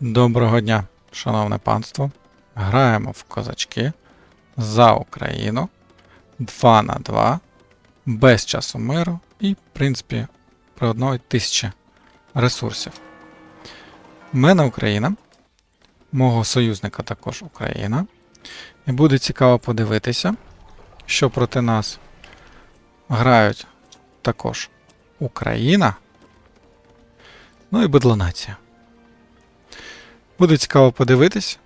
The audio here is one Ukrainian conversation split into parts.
Доброго дня, шановне панство. Граємо в козачки за Україну 2 на 2 без часу миру і, в принципі, при одної тисячі ресурсів. В мене Україна, мого союзника також Україна. І буде цікаво подивитися, що проти нас грають також Україна, ну і Бедлонація. Буде цікаво подивитись,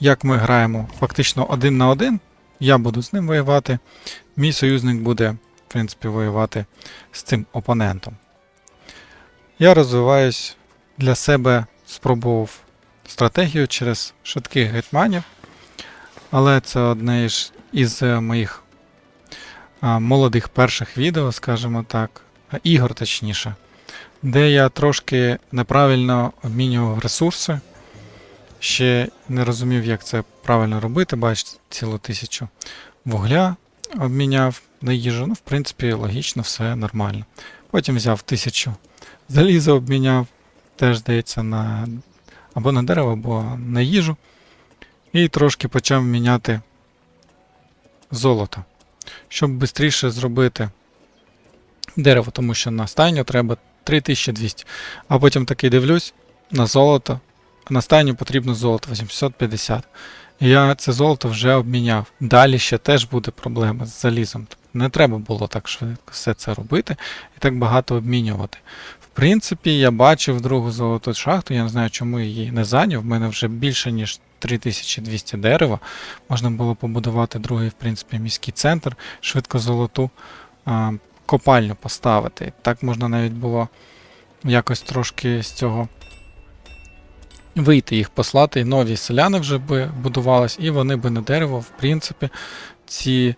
як ми граємо фактично один на один. Я буду з ним воювати. Мій союзник буде, в принципі, воювати з цим опонентом. Я розвиваюсь для себе, спробував стратегію через швидких гетьманів, але це одне із, е, моїх молодих перших відео, скажімо так, ігор точніше де я трошки неправильно обмінював ресурси. Ще не розумів, як це правильно робити. Бачите, цілу тисячу вугля обміняв на їжу. Ну, в принципі, логічно, все нормально. Потім взяв тисячу заліза, обміняв, теж здається, на або на дерево, або на їжу. І трошки почав міняти золото. Щоб швидше зробити дерево, тому що на стайню треба 3200. А потім такий дивлюсь на золото. На стайню потрібно золото 850. Я це золото вже обміняв. Далі ще теж буде проблема з залізом. Не треба було так швидко все це робити і так багато обмінювати. В принципі, я бачив другу золоту шахту, я не знаю, чому її не зайняв. В мене вже більше, ніж 3200 дерева. Можна було побудувати другий, в принципі, міський центр, швидко золоту копальню поставити. Так можна навіть було якось трошки з цього вийти їх послати. І нові селяни вже би будувались, і вони би на дерево, в принципі, ці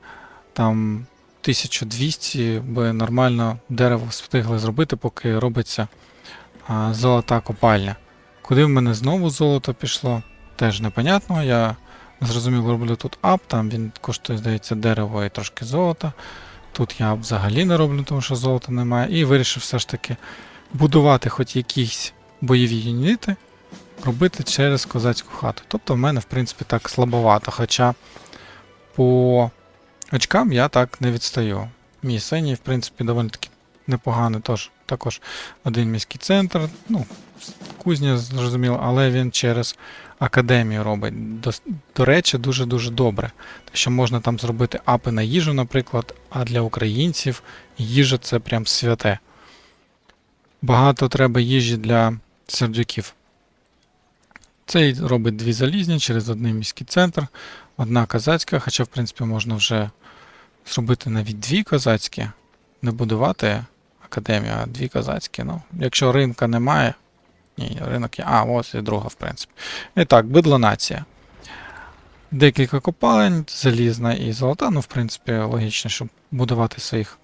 там 1200 би нормально дерево встигли зробити, поки робиться а, золота копальня. Куди в мене знову золото пішло, теж непонятно. Я зрозуміло роблю тут ап, там він коштує, здається, дерево і трошки золота. Тут я взагалі не роблю, тому що золота немає. І вирішив все ж таки будувати хоч якісь бойові юніти, робити через козацьку хату. Тобто в мене, в принципі, так слабовато. Хоча по очкам я так не відстаю. Мій синій, в принципі, доволі таки непоганий. Тож, також один міський центр, ну, кузня, зрозуміло, але він через академію робить. До, до речі, дуже-дуже добре. Що можна там зробити апи на їжу, наприклад, а для українців їжа це прям святе. Багато треба їжі для сердюків. Цей робить дві залізні через один міський центр, одна козацька, хоча, в принципі, можна вже зробити навіть дві козацькі, не будувати академію, а дві козацькі. Ну, якщо ринка немає, ні, ринок є. А, ось і друга, в принципі. І так, бидлонація. Декілька копалень, залізна і золота. Ну, в принципі, логічно, щоб будувати своїх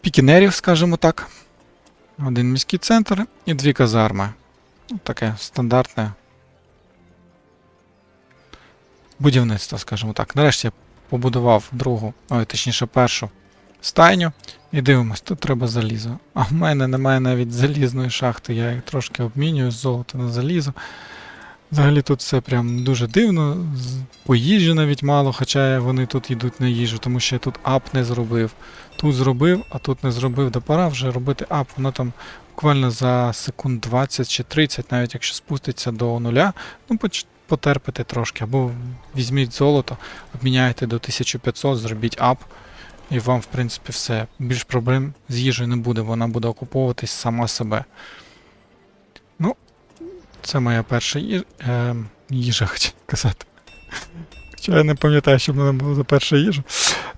пікінерів, скажімо так. Один міський центр і дві казарми. Ну, таке стандартне будівництво, скажімо так. Нарешті я побудував другу, ой, точніше, першу стайню. І дивимось, тут треба залізо. А в мене немає навіть залізної шахти, я їх трошки обмінюю з золота на залізо. Взагалі тут все прям дуже дивно. По їжі навіть мало, хоча вони тут йдуть на їжу, тому що я тут ап не зробив. Тут зробив, а тут не зробив. Да пора вже робити ап. Воно там буквально за секунд 20 чи 30, навіть якщо спуститься до нуля, ну потерпите трошки. Або візьміть золото, обміняйте до 1500, зробіть ап. І вам, в принципі, все. Більш проблем з їжею не буде, вона буде окуповуватись сама себе. Ну, це моя перша їж... е, їжа, хочу казати. Хоча я не пам'ятаю, що в мене було за перша їжа.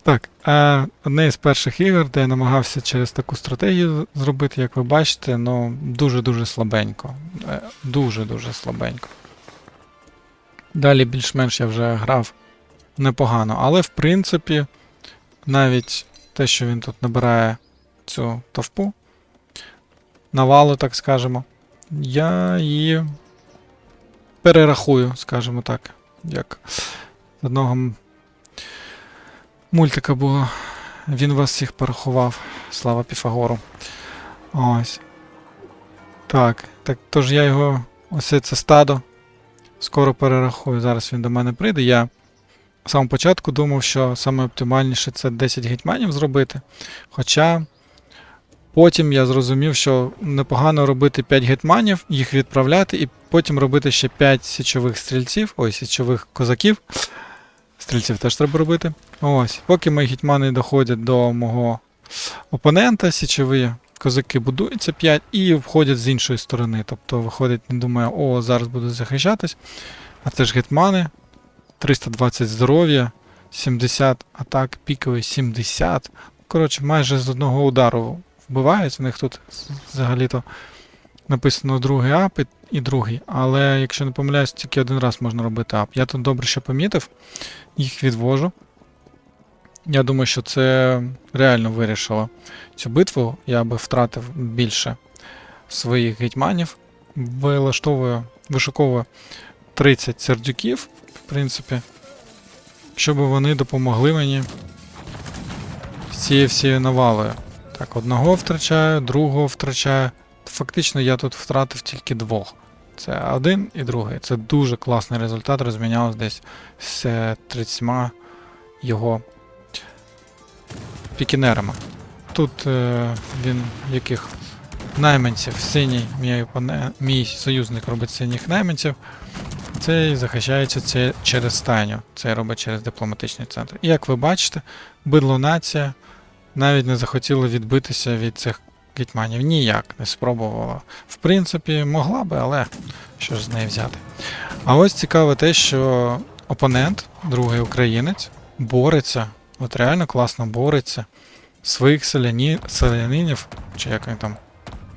Так, е, одне із перших ігор, де я намагався через таку стратегію зробити, як ви бачите, ну дуже-дуже слабенько. Е, Дуже-дуже слабенько. Далі більш-менш я вже грав непогано, але в принципі навіть те, що він тут набирає цю товпу, навалу, так скажемо, я її перерахую, скажімо так, як з одного мультика було. Він вас всіх порахував. Слава Піфагору. Ось. Так, так тож я його, ось це стадо, скоро перерахую. Зараз він до мене прийде. Я самого початку думав, що саме оптимальніше це 10 гетьманів зробити. Хоча потім я зрозумів, що непогано робити 5 гетьманів, їх відправляти, і потім робити ще 5 січових стрільців, ой, січових козаків. Стрільців теж треба робити. Ось, поки мої гетьмани доходять до мого опонента, січові козаки будуються 5 і входять з іншої сторони. Тобто виходить, не думає, о, зараз буду захищатись. А це ж гетьмани. 320 здоров'я, 70 атак, піковий 70. Коротше, майже з одного удару вбивають. В них тут взагалі-то написано другий ап і- і другий. Але якщо не помиляюсь, тільки один раз можна робити ап. Я тут добре що помітив, їх відвожу. Я думаю, що це реально вирішило цю битву. Я би втратив більше своїх гетьманів. Вилаштовую, вишуковую 30 сердюків, в принципі, щоб вони допомогли мені з цією всією навалою. Так, одного втрачаю, другого втрачаю. Фактично я тут втратив тільки двох. Це один і другий. Це дуже класний результат. Розмінялось десь з е, 30 його пікінерами. Тут е, він яких найманців, синій мій, мій союзник робить синіх найманців. Цей захищається це через стайню. Це робить через дипломатичний центр. І як ви бачите, бидло нація навіть не захотіла відбитися від цих гетьманів. Ніяк не спробувала. В принципі, могла би, але що ж з неї взяти. А ось цікаве те, що опонент, другий українець, бореться, от реально класно бореться своїх селяні, селянинів, чи як він там,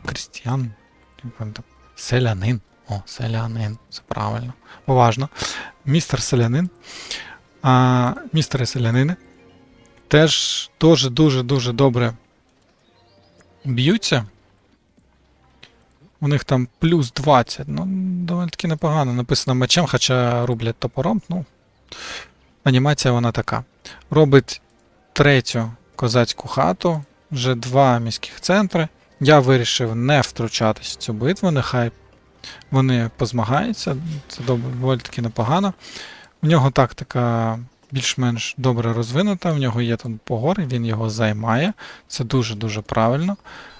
крістіян, там, селянин. О, селянин, це правильно. Уважно. Містер селянин. А містери селянини теж дуже дуже дуже добре б'ються. У них там плюс 20. Ну, доволі таки непогано. Написано мечем, хоча рублять топором. Ну, анімація вона така. Робить третю козацьку хату, вже два міських центри. Я вирішив не втручатись в цю битву, нехай вони позмагаються, це доволі таки непогано. У нього тактика більш-менш добре розвинута, в нього є тут погори, він його займає. Це дуже-дуже правильно.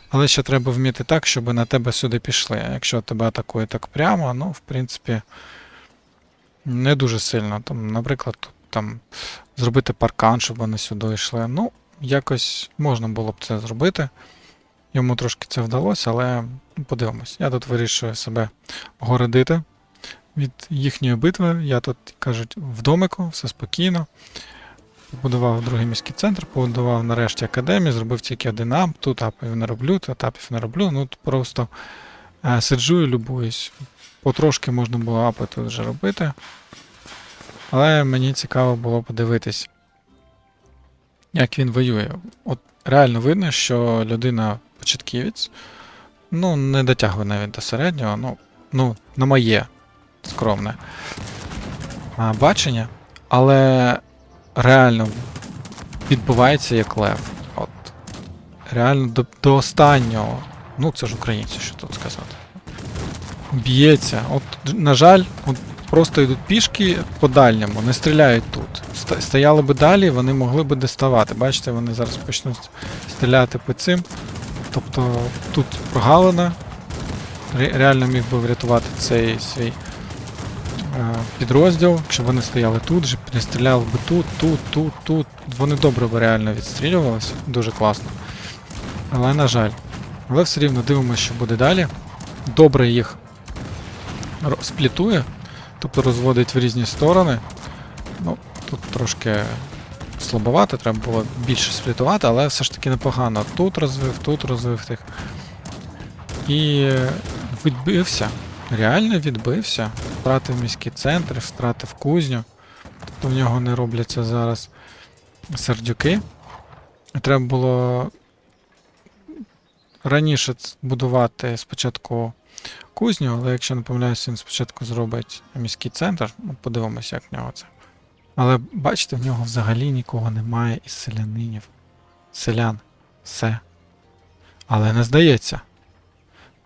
Але ще треба вміти так, щоб на тебе сюди пішли. Якщо тебе атакує так прямо, ну, в принципі, не дуже сильно. Там, наприклад, там, зробити паркан, щоб вони сюди йшли. Ну, якось можна було б це зробити. Йому трошки це вдалося, але подивимось. Я тут вирішую себе огородити від їхньої битви. Я тут, кажуть, в домику, все спокійно. Побудував другий міський центр, побудував нарешті академію, зробив тільки один ап, тут апів не роблю, тут апів не роблю. Ну тут просто е, сиджу і любуюсь. Потрошки можна було апи тут вже робити. Але мені цікаво було подивитись, як він воює. От реально видно, що людина початківець, ну, не дотягує навіть до середнього, ну, ну на моє скромне а, бачення, але реально відбувається як лев. От. Реально до, до останнього. Ну, це ж українці, що тут сказати. Б'ється. От, на жаль, от просто йдуть пішки по дальньому, не стріляють тут. Стояли би далі, вони могли би доставати. Бачите, вони зараз почнуть стріляти по цим. Тобто тут прогалина. Ре- Реально міг би врятувати цей свій е, підрозділ, якщо вони стояли тут не стріляли би тут, тут, тут, тут. Вони добре би реально відстрілювалися, дуже класно. Але на жаль. Але все рівно дивимося, що буде далі. Добре їх сплітує, тобто розводить в різні сторони. Ну, тут трошки слабовато, треба було більше сплітувати, але все ж таки непогано. Тут розвив, тут розвив тих. І відбився. Реально відбився. Втратив міський центр, втратив кузню. Тобто в нього не робляться зараз сердюки. Треба було раніше будувати спочатку кузню, але якщо не помиляюся, він спочатку зробить міський центр. Ну, подивимося, як в нього це. Але бачите, в нього взагалі нікого немає із селянинів. Селян. Все. Але не здається.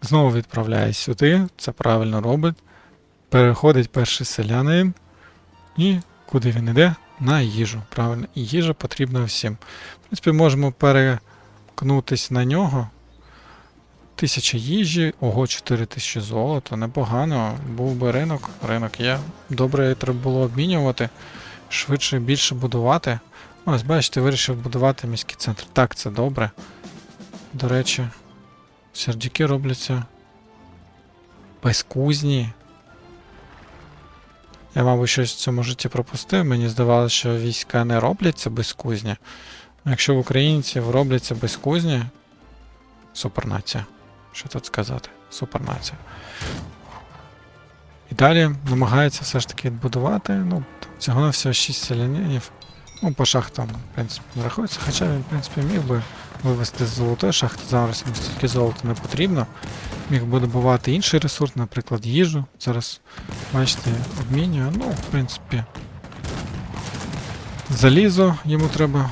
Знову відправляє сюди, це правильно робить. Переходить перший селянин. І куди він іде? На їжу. Правильно. І їжа потрібна всім. В принципі, можемо перекнутись на нього. Тисяча їжі, ого, 4 тисячі золота, непогано. Був би ринок, ринок є. Добре, треба було обмінювати, швидше більше будувати. Ось, бачите, вирішив будувати міський центр. Так, це добре. До речі, сердюки робляться безкузні. Я, мабуть, щось в цьому житті пропустив. Мені здавалося, що війська не робляться безкузні. Якщо в українців робляться безкузні, супернація. Що тут сказати? Супернація. І далі намагається все ж таки відбудувати. Ну, всього всього 6 селянинів. Ну, по шахтам, в принципі, не рахується, хоча він, в принципі, міг би вивести з золотої шахти. Зараз йому стільки золота не потрібно. Міг би добувати інший ресурс, наприклад, їжу. Зараз, бачите, обмінює. Ну, в принципі. Залізо йому треба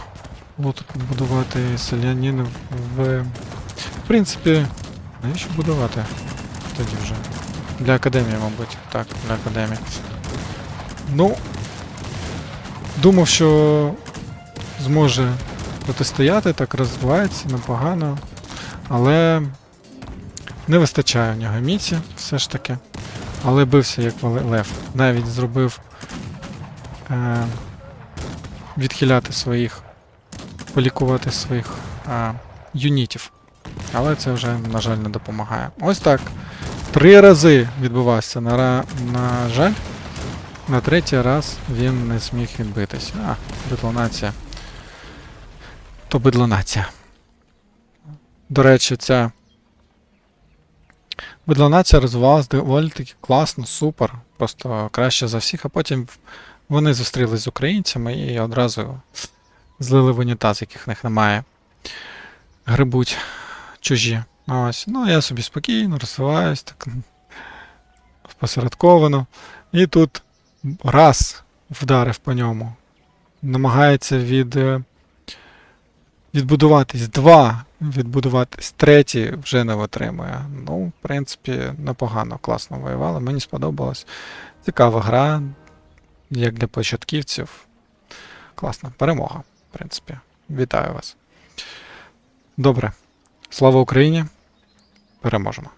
було тут будувати селянин в. В принципі, навіщо будувати? Тоді вже. Для академії, мабуть. Так, для академії. Ну. Думав, що зможе протистояти, так розвивається непогано. Але не вистачає в нього міці, все ж таки. Але бився як лев. Навіть зробив е, відхиляти своїх, полікувати своїх е, юнітів. Але це вже, на жаль, не допомагає. Ось так. Три рази відбувався. На, на жаль, на третій раз він не зміг відбитись. А, бидлонація. То бидлонація. До речі, ця бидлонація розвивалась доволі таки класно, супер. Просто краще за всіх, а потім вони зустрілись з українцями і одразу злили в унітаз, яких в них немає. Грибуть чужі. Ось. Ну, я собі спокійно розвиваюсь, так посередковано. І тут раз вдарив по ньому. Намагається від, е, відбудуватись. Два відбудуватись. Третій вже не витримує. Ну, в принципі, непогано, класно воювали. Мені сподобалось. Цікава гра, як для початківців. Класна перемога, в принципі. Вітаю вас. Добре. Слава Україні! Переможемо!